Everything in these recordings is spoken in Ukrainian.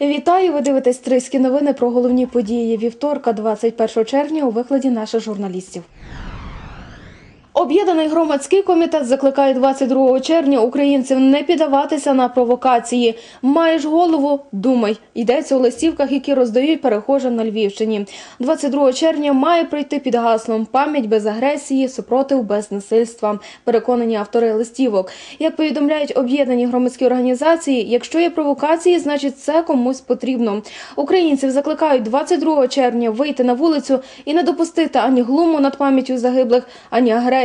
Вітаю! Ви дивитесь Триські новини про головні події вівторка, 21 червня у викладі наших журналістів. Об'єднаний громадський комітет закликає 22 червня українців не піддаватися на провокації. Маєш голову, думай. Йдеться у листівках, які роздають перехожим на Львівщині. 22 червня має пройти під гаслом пам'ять без агресії, супротив без насильства. Переконані автори листівок. Як повідомляють об'єднані громадські організації, якщо є провокації, значить це комусь потрібно. Українців закликають 22 червня вийти на вулицю і не допустити ані глуму над пам'яттю загиблих, ані агресії.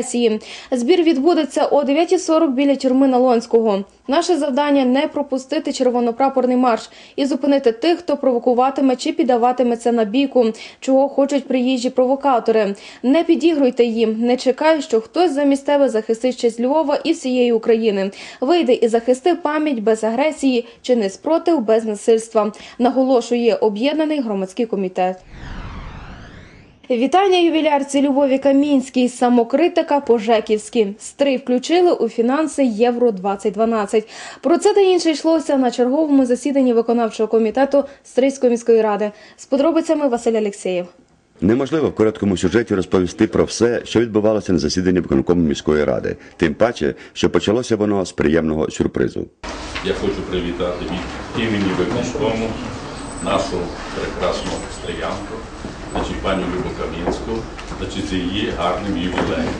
Збір відбудеться о 9.40 біля тюрми Налонського. Наше завдання не пропустити червонопрапорний марш і зупинити тих, хто провокуватиме чи піддаватиметься на бійку, чого хочуть приїжджі провокатори. Не підігруйте їм, не чекай, що хтось замість тебе захистить честь Львова і всієї України. Вийди і захисти пам'ять без агресії чи не спротив без насильства. Наголошує об'єднаний громадський комітет. Вітання ювілярці Любові Камінській, самокритика по-жеківськи. Стрий включили у фінанси Євро 2012. Про це та інше йшлося на черговому засіданні виконавчого комітету Стрийської міської ради. З подробицями Василь Алєксєєв. Неможливо в короткому сюжеті розповісти про все, що відбувалося на засіданні виконкому міської ради, тим паче, що почалося воно з приємного сюрпризу. Я хочу привітати від імені виконкому нашу прекрасну стріянку, значить, пані Любу Кам'янську, значить, з її гарним ювілеєм.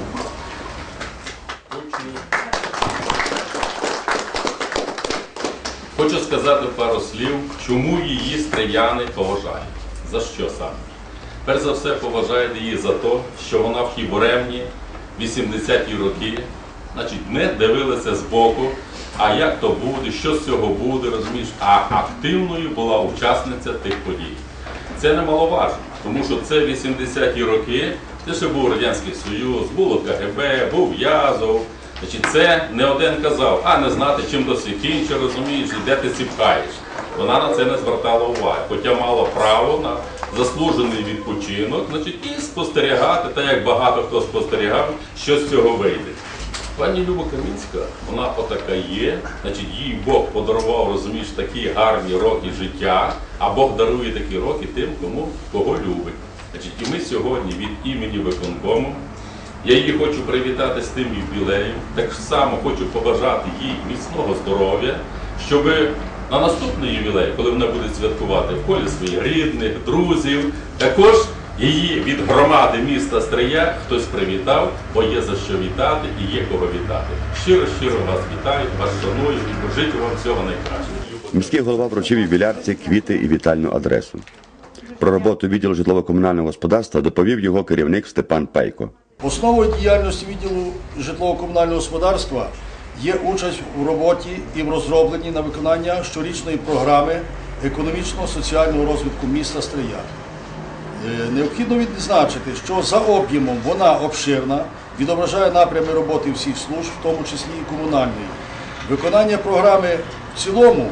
Хочу, сказати пару слів, чому її стріяни поважають. За що саме? Перш за все поважають її за те, що вона в тій буремні 80-ті роки значить, не дивилася збоку, а як то буде, що з цього буде, розумієш, а активною була учасниця тих подій. Це немаловажно, тому що це 80-ті роки, це ще був Радянський Союз, було КГБ, був Язов. Значить, це не один казав, а не знати, чим до кінче, розумієш, де ти сіпкаєш. Вона на це не звертала уваги, хоча мала право на заслужений відпочинок, значить, і спостерігати, так як багато хто спостерігав, що з цього вийде. Пані Люба Камінська, вона отака є, значить, їй Бог подарував, розумієш, такі гарні роки життя, а Бог дарує такі роки тим, кому кого любить. Значить, і ми сьогодні від імені виконкому, я її хочу привітати з тим юбілеєм, так само хочу побажати їй міцного здоров'я, щоб на наступний ювілей, коли вона буде святкувати в колі своїх рідних, друзів, також її від громади міста Стрия хтось привітав, бо є за що вітати і є кого вітати. Щиро, щиро вас вітаю, вас шаную і бажаю вам всього найкращого. Міський голова вручив ювілярці квіти і вітальну адресу. Про роботу відділу житлово-комунального господарства доповів його керівник Степан Пейко. Основою діяльності відділу житлово-комунального господарства є участь у роботі і в розробленні на виконання щорічної програми економічного соціального розвитку міста Стрия. Е, Необхідно відзначити, що за об'ємом вона обширна, відображає напрями роботи всіх служб, в тому числі і комунальної. Виконання програми в цілому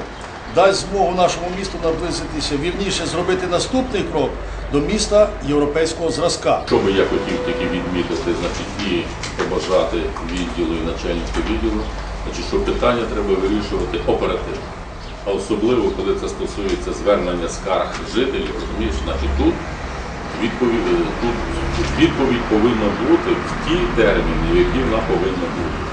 дасть змогу нашому місту наблизитися, вірніше зробити наступний крок до міста європейського зразка. Що би я хотів тільки відмітити, значить, і побажати відділу і начальнику відділу, значить, що питання треба вирішувати оперативно. А особливо, коли це стосується звернення скарг жителів, розумієш, значить тут відповідь, тут відповідь повинна бути в ті терміни, які вона повинна бути.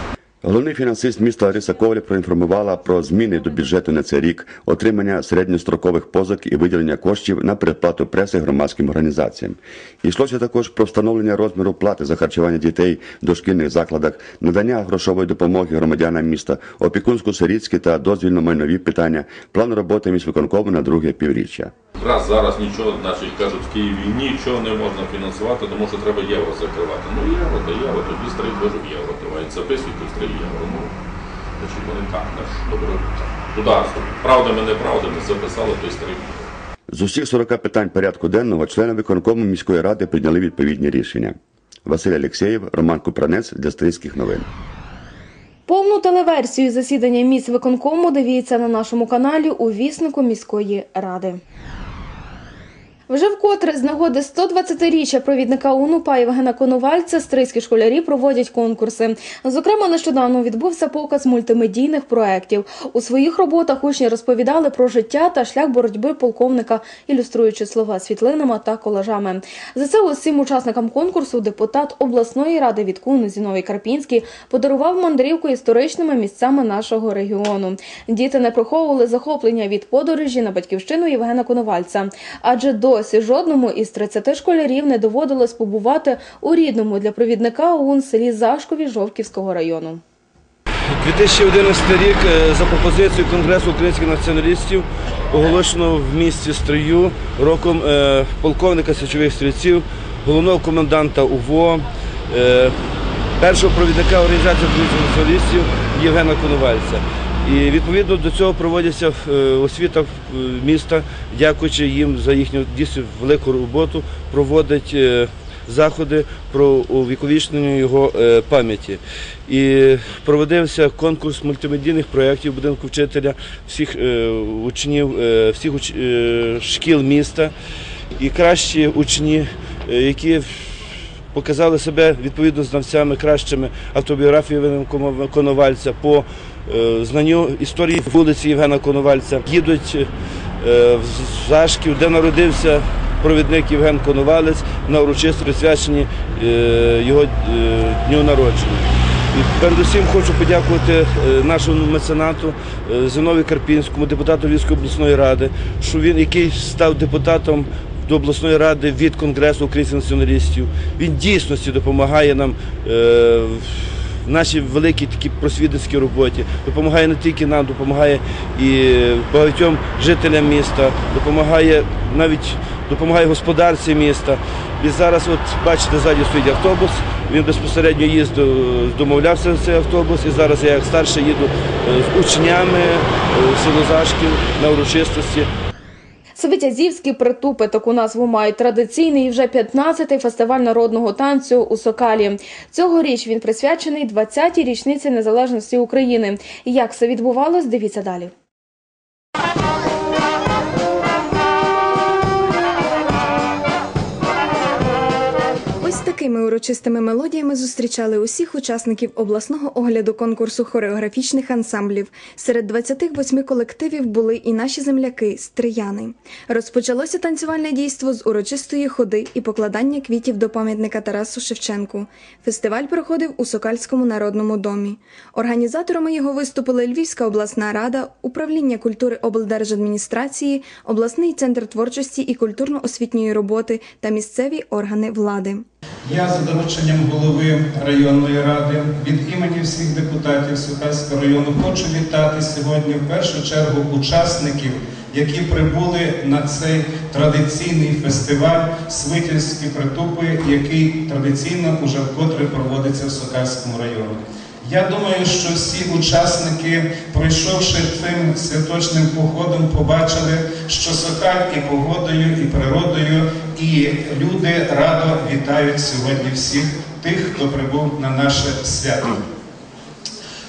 Головний фінансист міста Лариса Коваль проінформувала про зміни до бюджету на цей рік, отримання середньострокових позик і виділення коштів на передплату преси громадським організаціям. Йшлося також про встановлення розміру плати за харчування дітей в дошкільних закладах, надання грошової допомоги громадянам міста, опікунсько-сирітські та дозвільно-майнові питання, план роботи міськвиконкому на друге півріччя. Раз зараз нічого, значить, кажуть, в Києві нічого не можна фінансувати, тому що треба євро закривати. Ну євро, то євро, тоді стрій теж євро. Записують то стрій Ну, значить, вони так, наш добре. Туди, правдами, неправдами, записали той стрій. З усіх 40 питань порядку денного члени виконкому міської ради прийняли відповідні рішення. Василь Алєксєєв, Роман Купранець для Стрийських новин. Повну телеверсію засідання міст виконкому дивіться на нашому каналі у віснику міської ради. Вже вкотре з нагоди 120-річчя провідника УНУПА Євгена Коновальця стрийські школярі проводять конкурси. Зокрема, нещодавно відбувся показ мультимедійних проєктів. У своїх роботах учні розповідали про життя та шлях боротьби полковника, ілюструючи слова світлинами та колажами. За це усім учасникам конкурсу депутат обласної ради від КУНу Зіновій Карпінський подарував мандрівку історичними місцями нашого регіону. Діти не приховували захоплення від подорожі на батьківщину Євгена Коновальця, адже досі жодному із 30 школярів не доводилось побувати у рідному для провідника ОУН селі Зашкові Жовківського району. 2011 рік е, за пропозицією Конгресу українських націоналістів оголошено в місті Стрию роком е, полковника січових стрільців, головного коменданта УВО, е, першого провідника організації українських націоналістів Євгена Коновальця. І відповідно до цього проводяться е, освіта е, міста, дякуючи їм за їхню дійсно велику роботу, проводить е, заходи про увіковічнення його пам'яті. І проводився конкурс мультимедійних проєктів будинку вчителя всіх учнів, всіх шкіл міста. І кращі учні, які показали себе відповідно знавцями кращими автобіографії Євгена Коновальця по знанню історії вулиці Євгена Коновальця. Їдуть е, в Зашків, де народився провідник Євген Коновалець на урочисто присвяченні е, його е, дню народження. І передусім хочу подякувати е, нашому меценату е, Зинові Карпінському, депутату Львівської обласної ради, що він, який став депутатом до обласної ради від Конгресу українських націоналістів. Він дійсності допомагає нам е, в нашій великій такій просвітницькій роботі. Допомагає не тільки нам, допомагає і багатьом жителям міста, допомагає навіть допомагає господарці міста. І зараз, от бачите, ззаді стоїть автобус. Він безпосередньо їздив, домовлявся за цей автобус, і зараз я як старший їду е, з учнями е, село Зашків на урочистості. Свитязівські притупи таку назву мають традиційний вже 15-й фестиваль народного танцю у Сокалі. Цьогоріч він присвячений 20-й річниці незалежності України. Як все відбувалось, дивіться далі. Такими урочистими мелодіями зустрічали усіх учасників обласного огляду конкурсу хореографічних ансамблів. Серед 28 колективів були і наші земляки стрияни. Розпочалося танцювальне дійство з урочистої ходи і покладання квітів до пам'ятника Тарасу Шевченку. Фестиваль проходив у Сокальському народному домі. Організаторами його виступили Львівська обласна рада, управління культури облдержадміністрації, обласний центр творчості і культурно-освітньої роботи та місцеві органи влади. Я за дорученням голови районної ради від імені всіх депутатів Сукальського району хочу вітати сьогодні в першу чергу учасників, які прибули на цей традиційний фестиваль Свитівські притупи, який традиційно уже вкотре проводиться в Сокальському районі. Я думаю, що всі учасники, пройшовши цим святочним походом, побачили, що Сокаль і погодою, і природою, і люди радо вітають сьогодні всіх тих, хто прибув на наше свято.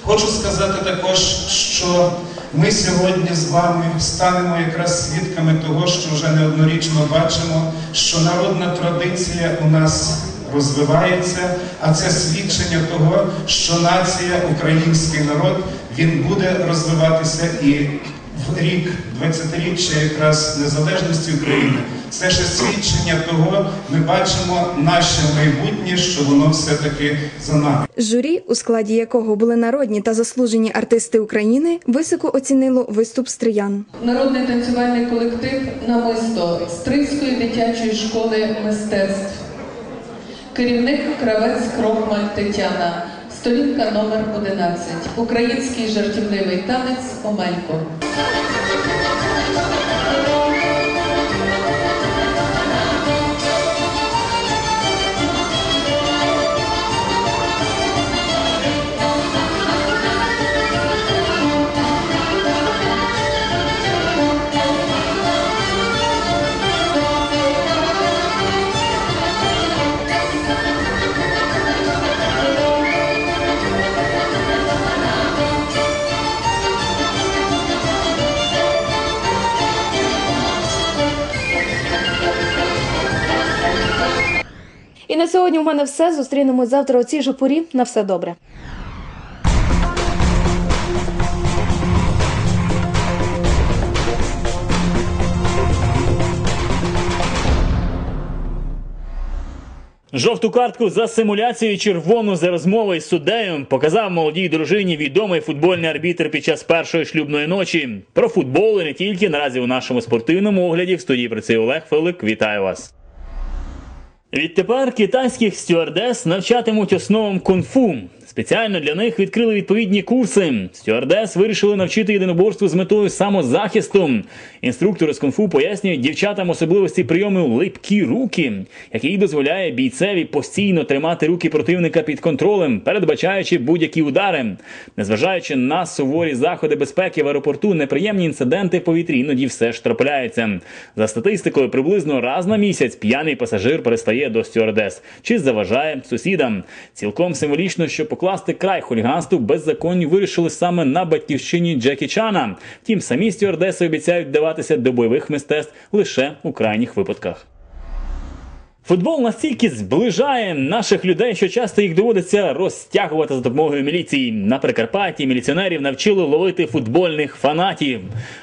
Хочу сказати також, що ми сьогодні з вами станемо якраз свідками того, що вже неоднорічно бачимо, що народна традиція у нас розвивається, а це свідчення того, що нація, український народ, він буде розвиватися і рік 20-річчя якраз незалежності України. Це ще свідчення того, ми бачимо наше майбутнє, що воно все-таки за нами. Журі, у складі якого були народні та заслужені артисти України, високо оцінило виступ стриян. Народний танцювальний колектив Намисто Стрийської дитячої школи мистецтв. Керівник кравець Крохмаль Тетяна. Сторінка номер 11. Український жартівливий танець Омелько. На сьогодні у мене все. Зустрінемось завтра у цій же порі. На все добре. Жовту картку за симуляцію, червону за розмови з суддею показав молодій дружині відомий футбольний арбітр під час першої шлюбної ночі. Про футбол і не тільки наразі у нашому спортивному огляді в студії працює Олег Филик. Вітаю вас. Відтепер китайських стюардес навчатимуть основам кунг-фу. Спеціально для них відкрили відповідні курси. Стюардес вирішили навчити єдиноборству з метою самозахисту. Інструктори з кунг-фу пояснюють дівчатам особливості прийому липкі руки, який дозволяє бійцеві постійно тримати руки противника під контролем, передбачаючи будь-які удари. Незважаючи на суворі заходи безпеки в аеропорту, неприємні інциденти в повітрі іноді все ж трапляються. За статистикою, приблизно раз на місяць п'яний пасажир перестає до стюардес чи заважає сусідам. Цілком символічно, що покласти край хуліганству беззаконні вирішили саме на батьківщині Джекі Чана. Втім, самі стюардеси обіцяють вдаватися до бойових мистецтв лише у крайніх випадках. Футбол настільки зближає наших людей, що часто їх доводиться розтягувати за допомогою міліції. На Прикарпатті міліціонерів навчили ловити футбольних фанатів.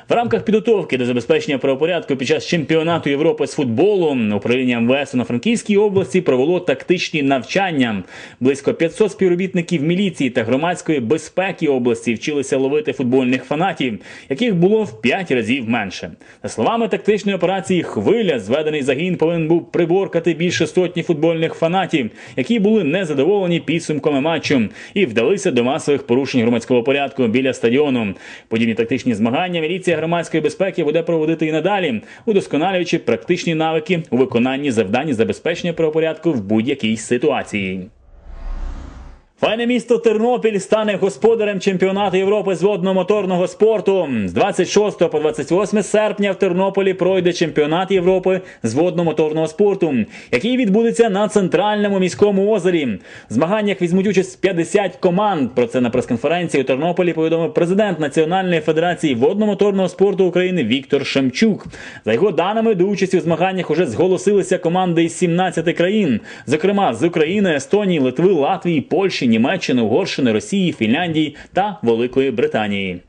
В рамках підготовки до забезпечення правопорядку під час чемпіонату Європи з футболу управління МВС на Франківській області провело тактичні навчання. Близько 500 співробітників міліції та громадської безпеки області вчилися ловити футбольних фанатів, яких було в 5 разів менше. За словами тактичної операції Хвиля, зведений загін повинен був приборкати більше сотні футбольних фанатів, які були незадоволені підсумками матчу і вдалися до масових порушень громадського порядку біля стадіону. Подібні тактичні змагання міліція громадської безпеки буде проводити і надалі, удосконалюючи практичні навики у виконанні завдань забезпечення правопорядку в будь-якій ситуації. Файне місто Тернопіль стане господарем чемпіонату Європи з водно-моторного спорту. З 26 по 28 серпня в Тернополі пройде чемпіонат Європи з водно-моторного спорту, який відбудеться на центральному міському озері. В змаганнях візьмуть участь 50 команд. Про це на прес-конференції у Тернополі повідомив президент Національної федерації водно-моторного спорту України Віктор Шемчук. За його даними, до участі у змаганнях уже зголосилися команди із 17 країн, зокрема з України, Естонії, Литви, Латвії, Польщі. Німеччини, Угорщини, Росії, Фінляндії та Великої Британії.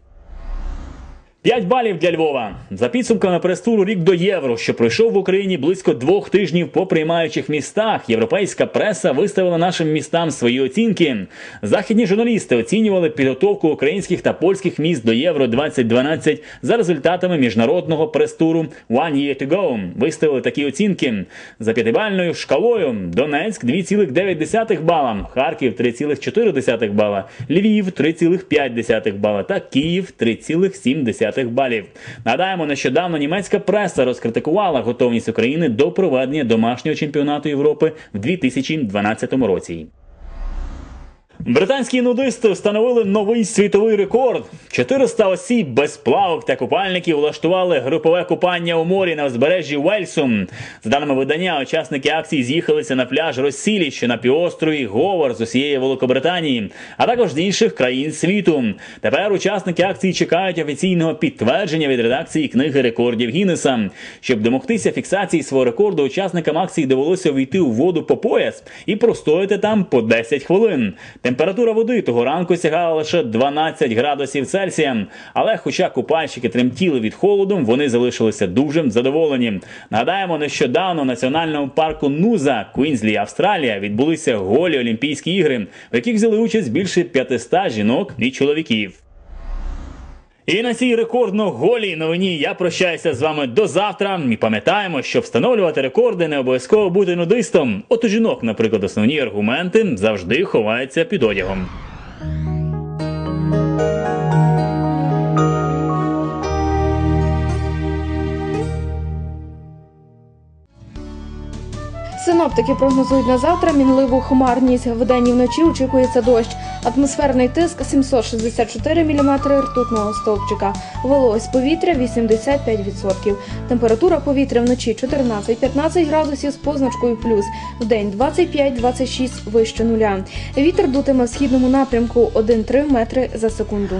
5 балів для Львова за підсумками прес-туру рік до євро, що пройшов в Україні близько двох тижнів по приймаючих містах. Європейська преса виставила нашим містам свої оцінки. Західні журналісти оцінювали підготовку українських та польських міст до євро 2012 за результатами міжнародного прес-туру One Year to Go. Виставили такі оцінки за п'ятибальною шкалою: Донецьк 2,9 бала, Харків 3,4 бала, Львів 3,5 бала та Київ 3,7 балів. Нагадаємо, нещодавно німецька преса розкритикувала готовність України до проведення домашнього чемпіонату Європи в 2012 році. Британські нудисти встановили новий світовий рекорд. 400 осіб без плавок та купальників влаштували групове купання у морі на узбережжі Уельсу. За даними видання, учасники акції з'їхалися на пляж Росілі, що на півострові Говар з усієї Великобританії, а також з інших країн світу. Тепер учасники акції чекають офіційного підтвердження від редакції книги рекордів Гіннеса. Щоб домогтися фіксації свого рекорду, учасникам акції довелося війти у воду по пояс і простояти там по 10 хвилин. Температура води того ранку сягала лише 12 градусів Цельсія, але, хоча купальщики тремтіли від холоду, вони залишилися дуже задоволені. Нагадаємо, нещодавно в національному парку Нуза Квінзлі, Австралія, відбулися голі Олімпійські ігри, в яких взяли участь більше 500 жінок і чоловіків. І на цій рекордно голій новині я прощаюся з вами до завтра. І пам'ятаємо, що встановлювати рекорди не обов'язково бути нудистом. От у жінок, наприклад, основні аргументи завжди ховаються під одягом. Синоптики прогнозують на завтра мінливу хмарність. Вдень і вночі очікується дощ. Атмосферний тиск 764 мм ртутного стовпчика. Вологість повітря 85%. Температура повітря вночі 14-15 градусів з позначкою плюс. Вдень 25-26 вище нуля. Вітер дутиме в східному напрямку 1-3 метри за секунду.